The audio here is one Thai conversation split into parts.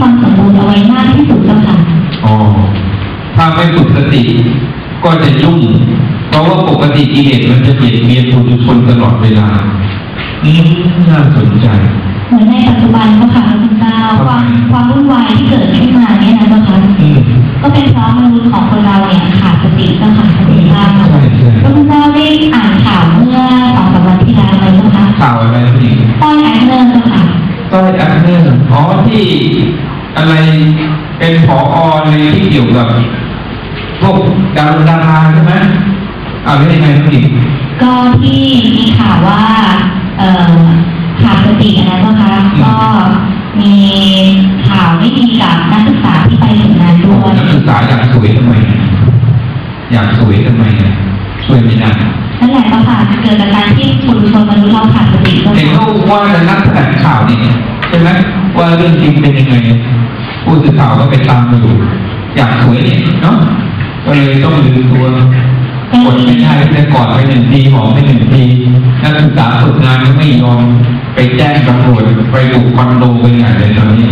ความสมบูรณ์เอาไว้มากที่สุดเจ้าค่ะอ๋อถ้าไม่ฝึกสติก็จะยุ่ง เพราะว่าปกติกิเลสมันจะเบียดเบียนปุถุชนตลอดเวลาอืมน่าสนใจเหมือนในปัจจุบันเจ้าค่ะพระคุณเจ้าความความวุ่นวายที่เกิดขึ้นมาเนี่ยนะเจ้าค่ะอืมก็เป็นเพราะมนุษย์ของคนเราเนี่ย กี่ยวกับพวกดาราดาราใช่ไหมอ่าเป็นยังไงพี่ก็ที่มีข่าวว่า เอ่อขาดสตินะเจ้าค่ะก็มีข่าวไม่ดีกับนักศึกษาที่ไปถึงนั้นด้วยนักศึกษาอยากสวยทำไมอยากสวยทำไมช่วยไม่ได้นั่นแหละเจ้าค่ะเกิดจากการที่ปุถุชนมนุษย์เราขาดสติเจ้าเห็นค่ะเขาว่าจะนักแถลงข่าวนี่ใช่ไหมว่าเรื่องจริงเป็นยังไงผู้สื่อข่าวก็ไปตามมาอยู่ อยากสวยเนี่ยเนาะก็เลยต้องลืมตัวกดไม่ได้แต่กอดไปหนึ่งทีหอมไปหนึ่งทีนักศึกษาฝึกงานก็ไม่ยอมไปแจ้งตำรวจไปบุกคอนโดไปใหญ่เลยตอนนี้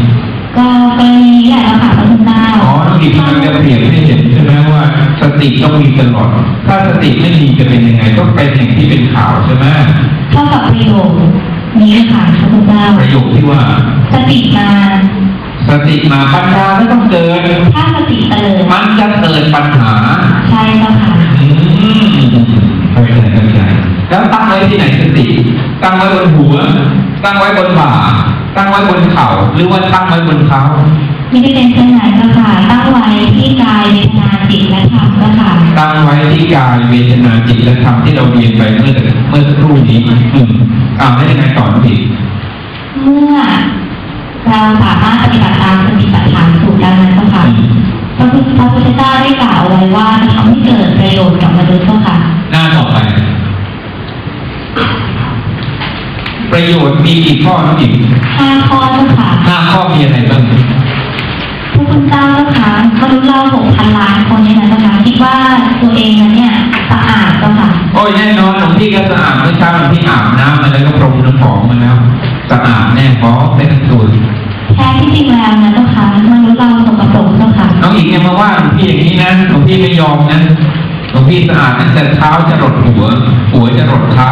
ก็กรณีนี้แหละเจ้าค่ะพระคุณเจ้าอ๋อน้องอีกมันจะเปลี่ยนให้เห็นใช่ไหมว่าสติต้องมีตลอด ถ้าสติไม่มีจะเป็นยังไงต้องเป็นอย่างที่เป็นข่าวใช่ไหมเท่ากับประโยคนี้ค่ะพระคุณเจ้าประโยคที่ว่าสติมา สติมาปัญญาไม่ต้องเกิด ถ้าสติเตลิดมันจะเกิดปัญหา ใช่เจ้าค่ะอืมเข้าใจเข้าใจแล้วตั้งไว้ที่ไหนสติ ตั้งไว้บนหัว ตั้งไว้บนบ่า ตั้งไว้บนเข่า หรือว่าตั้งไว้บนเท้าไม่ได้เป็นเช่นนั้นเจ้าค่ะ ตั้งไว้ที่กายเวทนาจิตและธรรมเจ้าค่ะ ตั้งไว้ที่กายเวทนาจิตและธรรมที่เราเรียนไปเมื่อเมื่อสักครู่นี้อืมอ่าไม่ได้ไงต่อพี่เมื่อ เราสามารถปฏิบัติตามสติปัฏฐานสูตรดังนั้นเจ้าค่ะพระพุทธพระพุทธเจ้าได้กล่าวเอาไว้ว่าจะทำให้เกิดประโยชน์กับมนุษย์เจ้าค่ะ หน้าต่อไป ประโยชน์มีกี่ข้อน้องหญิงห้าข้อเจ้าค่ะห้าข้อมีอะไรบ้างพระคุณเจ้าเจ้าค่ะมนุษย์เราหกพันล้านคนเนี่ยนะเจ้าค่ะคิดว่าตัวเองนั้นเนี่ยสะอาดเจ้าค่ะ โอ้ยแน่นอนหลวงพี่ก็สะอาดเมื่อเช้าหลวงพี่อาบน้ำมาแล้วก็พรมน้ำหอมมาแล้วสะอาดแน่พอไม่ต้องสูด แท้ที่จริงแล้วนะเจ้าค่ะมนุษย์เราสกปรกเจ้าค่ะน้องหญิงอย่ามาว่าหลวงพี่อย่างนี้นะหลวงพี่ไม่ยอมนะหลวงพี่สะอาดตั้งแต่เท้าจะหลดหัว หัวจะหลดเท้า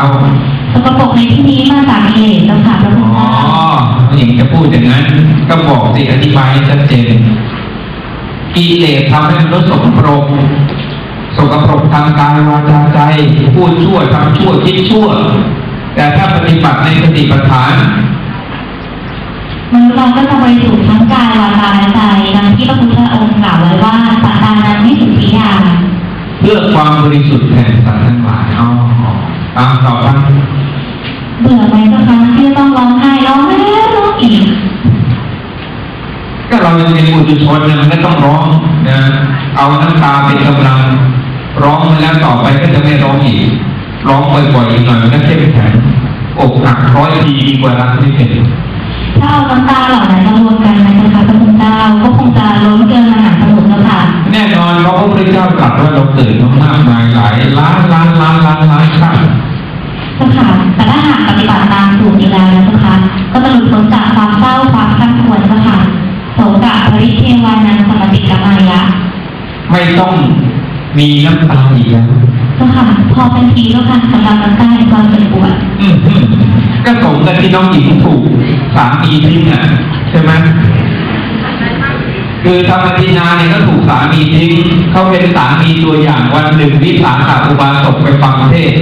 สกปรกในที่นี้มาจากกิเลสเจ้าค่ะพระคุณอ๋อเจ้าน้องหญิงจะพูดอย่างนั้น ก็บอกสิอธิบายให้ชัดเจนกิเลสทำให้มนุษย์สกปรกสกปรกทางกายวาจาใจ พูดชั่วทำชั่วคิดชั่ว แต่ถ้าปฏิบัติในสติปัฏฐาน มนุษย์เราก็จะบริสุทธิ์ทั้งกายวาจาและใจดังที่พระพุทธองค์กล่าวไว้ว่าสัตตานั้นไม่สุทธิยาเพื่อความบริสุทธิ์แห่งสัตว์ทั้งหลายอ๋อตามต่อไปเบื่อไหมเจ้าคะที่ต้องร้องไห้ร้องแล้ร้องอีกก็เราเป็นบุตุชนเนี่ยมันก็ต้องร้องนะเอาน้ำตาเป็นกำลัง ร้องแล้วต่อไปก็จะไม่ร้องอีกร้องบ่อยๆอีกหน่อยมันก็เข้มแข็งอกหักร้อยทีดีกว่ารักไม่เป็น ถ้าเอาน้ำตาเหล่านั้นมารวมกันนะคะพระคุณเจ้าก็คงจะล้นเกินมหาสมุทรเจ้าค่ะแน่นอนเพราะพระพุทธเจ้าตรัสว่าเราเกิดมามากมายหลายล้านล้านล้านล้านล้านชาติเจ้าค่ะแต่ถ้าหากปฏิบัติตามสูตรนี้แล้วนะคะก็จะหลุดพ้นจากความเศร้าความขันขวนเจ้าค่ะโสกะปริเทวานังสมติกามายะ ไม่ต้องมีน้ำตาอีกแล้วเจ้าค่ะพอเป็นทีเจ้าค่ะสำหรับน้ำตาแห่งความเจ็บปวดอืม อืมก็สมกับที่น้องหญิงถูกสามีทิ้งอะใช่ไหมคือธรรมทินาเนี่ยก็ถูกสามีทิ้งเขาเป็นสามีตัวอย่างวันหนึ่งวิสาขาอุบาสกไปฟังเทศ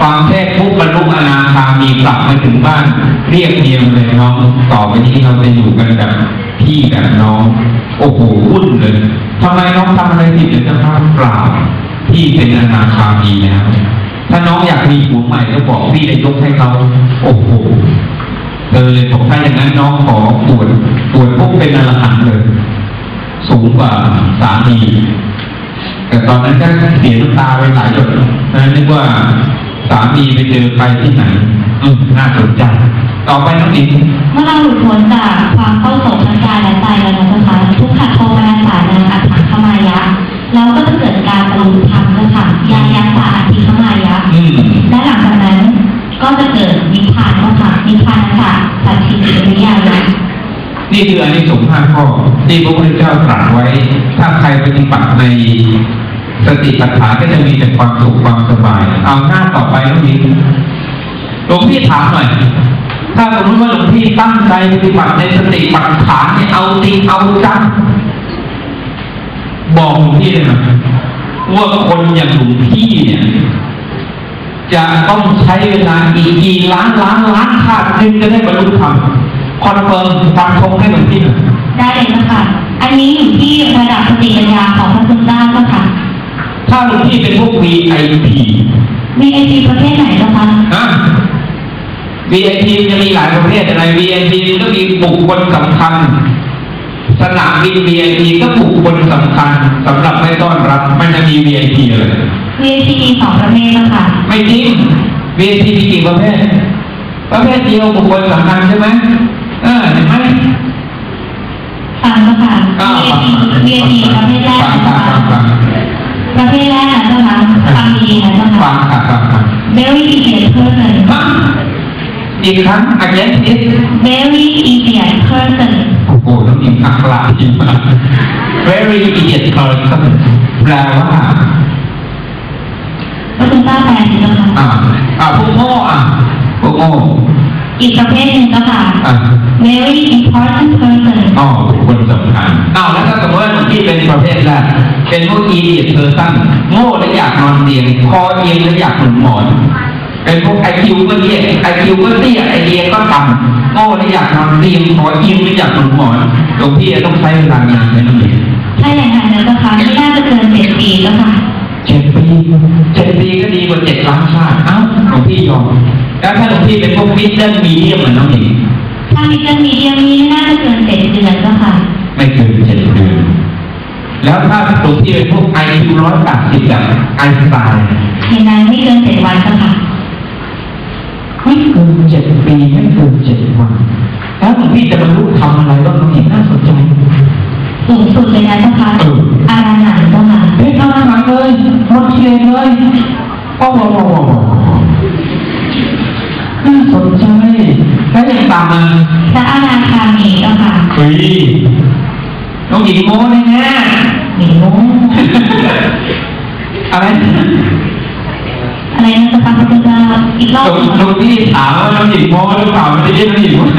ฟังเทศน์ปุ๊บบรรลุอนาคามีกลับมาถึงบ้าน เรียกเมียมาเลยน้องต่อไปนี้เราจะอยู่กันแบบพี่แบบน้อง โอ้โหวุ่นเลยทำไมน้องทำอะไรผิดหรือจะครับเปล่าพี่เป็นอนาคามีแล้ว ถ้าน้องอยากมีผัวใหม่ก็บอกพี่จะยกให้เขาโอ้โหเธอเลยบอกถ้าอย่างนั้นน้องขอบวชบวชปุ๊บเป็นอรหันต์เลย สูงกว่าสามีแต่ตอนนั้นก็เสียน้ำตาไปหลายหยดนะนึกว่าสามีไปเจอใครที่ไหนอืมน่าสนใจ ต่อไปน้องหญิงเมื่อเราหลุดพ้นจากความเข้าโศกทั้งกายและใจแล้วนะคะทุกขโทมนัสสานังอัตถังขมายะเราก็จะเกิดการบรรลุธรรมเจ้าค่ะยายัสสะ และหลังจากนั้นก็จะเกิดนิพพานเจ้าค่ะนิพพานจากสัจฉิติวิญญาณนี่คืออันนี้สงส์ห้าข้อที่พระพุทธเจ้าตรัสไว้ ถ้าใครปฏิบัติในสติปัฏฐานก็จะมีแต่ความสุขความสบาย เอาหน้าต่อไปน้องหญิงหลวงพี่ถามหน่อย ถ้าสมมติว่าหลวงพี่ตั้งใจปฏิบัติในสติปัฏฐานเนี่ยเอาจริงเอาจังบอกหลวงพี่เลยนะว่าคนอย่างหลวงพี่เนี่ย จะต้องใช้เวลาอีกกี่ล้านล้านล้านชาติจึงจะได้บรรลุธรรมคอนเฟิร์มฟันธงให้หลวงพี่หน่อยได้เลยเจ้าค่ะอันนี้อยู่ที่ระดับสติปัญญาของพระคุณเจ้าเจ้าค่ะ ถ้าหลวงพี่เป็นพวก VIP VIP ประเภทไหนเจ้าคะนะ VIP จะมีหลายประเภทอะไร VIP ก็มีบุคคลสำคัญสนามบิน VIP ก็บุคคลสำคัญสำหรับไม่ต้อนรับ มันจะมี VIP เลย VIP มีสองประเภทเจ้าค่ะไม่ จริง VIP มีกี่ประเภทประเภทเดียวบุคคลสำคัญใช่ไหมเออเห็นไหมฟังเจ้าค่ะอ้าว VIP VIP ประเภทแรกฟังนะฟัเจ้างฟัค่ะงฟังประเภทแรกนะเจ้าค่ะฟังดีๆนะเจ้าฟัค่ะงค่ะฟังฟัง very idiot person ฮะอีกครั้ง again it very idiot person โอ้โหต้องอิงอักลาดีมาก very idiot person แปลว่าพระคุณเจ้า แปลสิเจ้าค่ะอ่าอ่าพวกโง่อะพวกโง่อีกประเภทหนึ่งเจ้าค่ะ อ่า very important person อ๋อคนสำคัญอ้าวแล้วถ้าสมมติว่าหลวงพี่เป็นประเภทแรกเป็นพวก idiot person โง่และอยากนอนเตียง คอเอียงและอยากหนุนหมอนเป็นพวกไอคิวก็เตี้ยไอคิวก็เตี้ยไอเดียก็ต่ำโง่และอยากนอนเตียงคอเอียงและอยากหนุนหมอนหลวงพี่จะต้องใช้เวลานานไหมน้องหญิงถ้าอย่างนั้นนะเจ้าค่ะไม่น่าจะเกินเจ็ดปีเจ้าค่ะเจ็ดปีเจ็ด ล้านชาติเอ้าหลวงพี่ยอมแล้วถ้าหลวงพี่เป็นพวกมิดเดิลมีเดียมเหมือนน้องหญิงถ้ามีเกินมีเดียมนี้ไม่น่าจะเกินเจ็ดเดือนเจ้าค่ะ ไม่เกินเจ็ดเดือนแล้วถ้าหลวงพี่เป็นพวกไอคิวร้อยแปดสิบแบบไอน์สไตล์ในนั้นไม่เกินเจ็ดวันเจ้าค่ะไม่เกินเจ็ดปีไม่เกินเจ็ดวันแล้วหลวงพี่จะบรรลุทำอะไรบ้างน้องหญิงน่าสนใจสูงสุดเลยนะเจ้าค่ะเอออาราหันเจ้าค่ะเฮ้ยทำอาหารเลยหมดเชนเลย ว้าวว้าวว้าวว้าวน่าสนใจแล้วยังตามมาพระอนาคามีเจ้าค่ะเฮ้ยน้องหญิงโม้แน่แน่หมีโมๆอะไรอะไรนะเจ้าค่ะพระคุณเจ้าอีกรอบหลวงหลวงพี่ถามว่าน้องหญิงโม้หรือเปล่าไม่ได้เรียกน้องหญิงว่า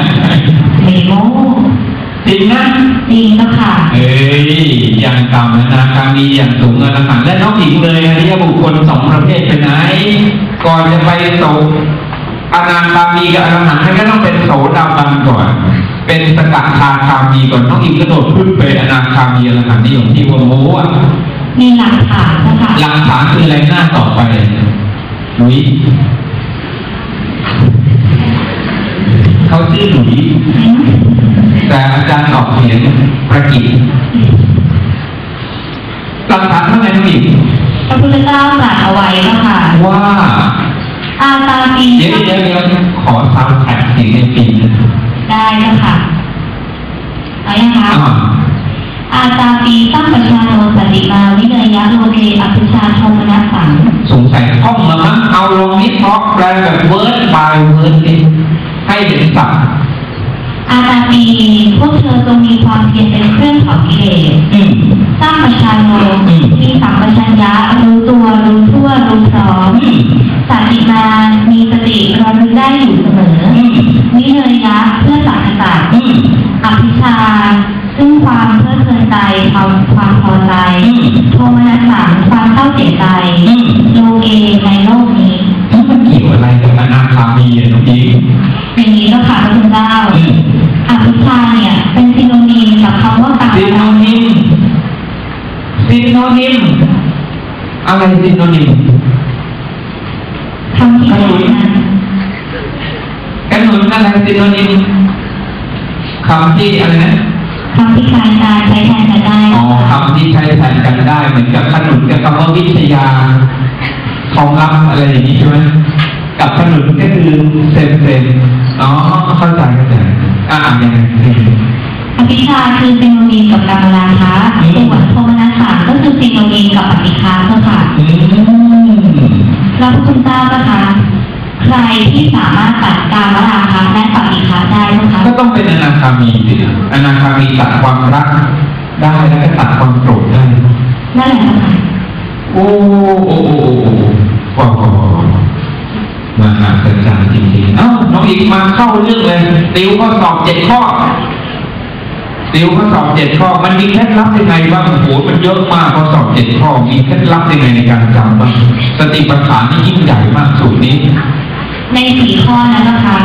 หมีโม จริงนะจริงเจ้าค่ะ เอ้ยอย่างต่ำนะการมีอย่างสูงอรหันต์และน้องหญิงเลยอริยบุคคลสองประเภทไปไหน ก่อนจะไปโสอนาคามีกับอรหันต์มันก็ต้องเป็นโสดาบันก่อน เป็นสกัดทาคามีก่อนน้องหญิงกระโดดขึ้นไปอนาคามีอรหันต์นี่ของที่ว่าโม้อะมีหลักฐานเจ้าค่ะหลักฐานคืออะไรหน้าต่อไปหลุยเขาชื่อหลุยอืม แต่อาจารย์ออกเสียงประกิตหลักฐานเท่าไหร่น้องหญิงพระพุทธเจ้าตรัสเอาไว้เจ้าค่ะว่าอาตาปีเดี๋ยวเดี๋ยวเดี๋ยวขอซาวด์แทร็กเสียงในปีนะได้เจ้าค่ะเอายังคะอ่าอาตาปีตั้งประชาโนสติมาวิเนยะโลเกอภิชาโทมนัสสังสงสัยท่องมามั้งเอาลงนิดเพราะแปลแบบเวิร์ดบายเวิร์ดดิให้เห็นสับ อาตาปีพวกเธอจงมีความเพียรเป็นเครื่องเผากิเลสอืมสร้างประชาโนอืมมีสั อะไรซิโนนิมคำที่แทนนั้นขนุนอะไรซิโนนิมคำที่อะไรนะคำที่คล้ายกันใช้แทนกันได้อ๋อนะคะคำที่ใช้แทนกันได้ เหมือนกับขนุนกับคำว่าวิทยาทองรับอะไรอย่างนี้ใช่ไหมกับขนุนก็คือเซนเซนอ๋อเข้าใจเข้าใจอ่ายังไงอภิชาคือซิโนนีมกับกรรมราคะอืมส่วนโทมนัส ที่สามารถตัดการมราคะและปฏิฆะได้เจ้าคะ ก็ต้องเป็นอนาคามีสิอนาคามีตัดความรักได้แล้วก็ตัดความโกรธได้นั่นแหละค่ะโอ้โอ้โอ้โอ้ว้าวว้าวว้าวมหาสัจจารย์จริงๆเอ้าน้องอีกมาเข้าเรื่องเลยติวข้อสอบเจ็ดข้อติวข้อสอบเจ็ดข้อ มันมีเคล็ดลับยังไงบ้างโอ้โหมันเยอะมากข้อสอบเจ็ดข้อ มีเคล็ดลับยังไงในการจำบ้างสติปัฏฐานนี่ยิ่งใหญ่มากสูตรนี้ ในสี่ข้อนั้นนะคะ